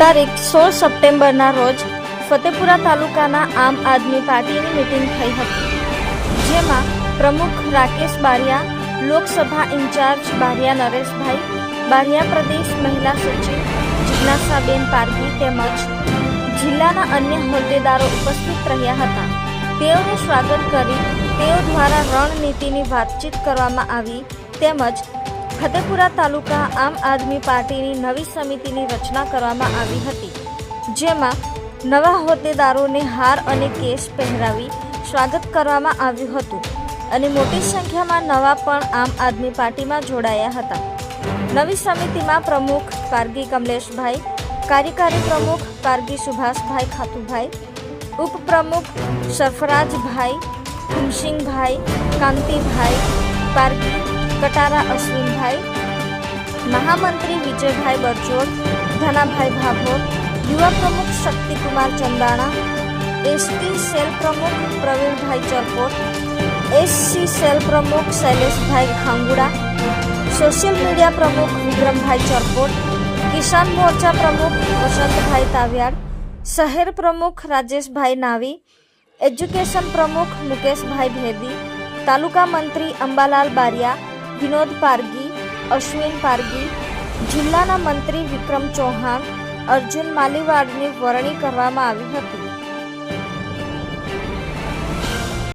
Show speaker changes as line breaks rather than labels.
તારીખ સોળ સપ્ટેમ્બરના રોજ ફતેપુરા તાલુકાના આમ આદમી પાર્ટીની મિટિંગ થઈ હતી, જેમાં પ્રમુખ રાકેશ બારિયા, લોકસભા ઇન્ચાર્જ બારિયા નરેશભાઈ, બારિયા પ્રદેશ મહિલા સચિવ જિજ્ઞાસાબેન પારગી તેમજ જિલ્લાના અન્ય હોદ્દેદારો ઉપસ્થિત રહ્યા હતા. તેઓને સ્વાગત કરી, તેઓ દ્વારા રણનીતિની વાતચીત કરવામાં આવી તેમજ ફતેપુરા તાલુકા આમ આદમી પાર્ટીની નવી સમિતિની રચના કરવામાં આવી હતી, જેમાં નવા હોદ્દેદારોને હાર અને કેસ પહેરાવી સ્વાગત કરવામાં આવ્યું હતું અને મોટી સંખ્યામાં નવા પણ આમ આદમી પાર્ટીમાં જોડાયા હતા. નવી સમિતિમાં પ્રમુખ પારગી કમલેશભાઈ, કાર્યકારી પ્રમુખ પારગી સુભાષભાઈ ખાતુભાઈ, ઉપપ્રમુખ સરફરાજભાઈ ખુમસિંગભાઈ કાંતિભાઈ, પારગી કટારા અશ્વિનભાઈ મહામંત્રી વિજયભાઈ બરજોડ ધનાભાઈ ભાભોર યુવા પ્રમુખ શક્તિકુમાર ચંદાણા એસટી સેલ પ્રમુખ પ્રવીણભાઈ ચરકોટ એસસી સેલ પ્રમુખ શૈલેષભાઈ ખાંગુડા સોશિયલ મીડિયા પ્રમુખ વિક્રમભાઈ ચરકોટ કિસાન મોરચા પ્રમુખ વસંતભાઈ તાવિયાડ શહેર પ્રમુખ રાજેશભાઈ નાવી એજ્યુકેશન પ્રમુખ મુકેશભાઈ ભેદી તાલુકા મંત્રી અંબાલાલ બારિયા વિનોદ પારગી અશ્વિન પારગી જિલ્લાના મંત્રી વિક્રમ ચૌહાણ અર્જુન માલીવાડની વરણી કરવામાં આવી હતી.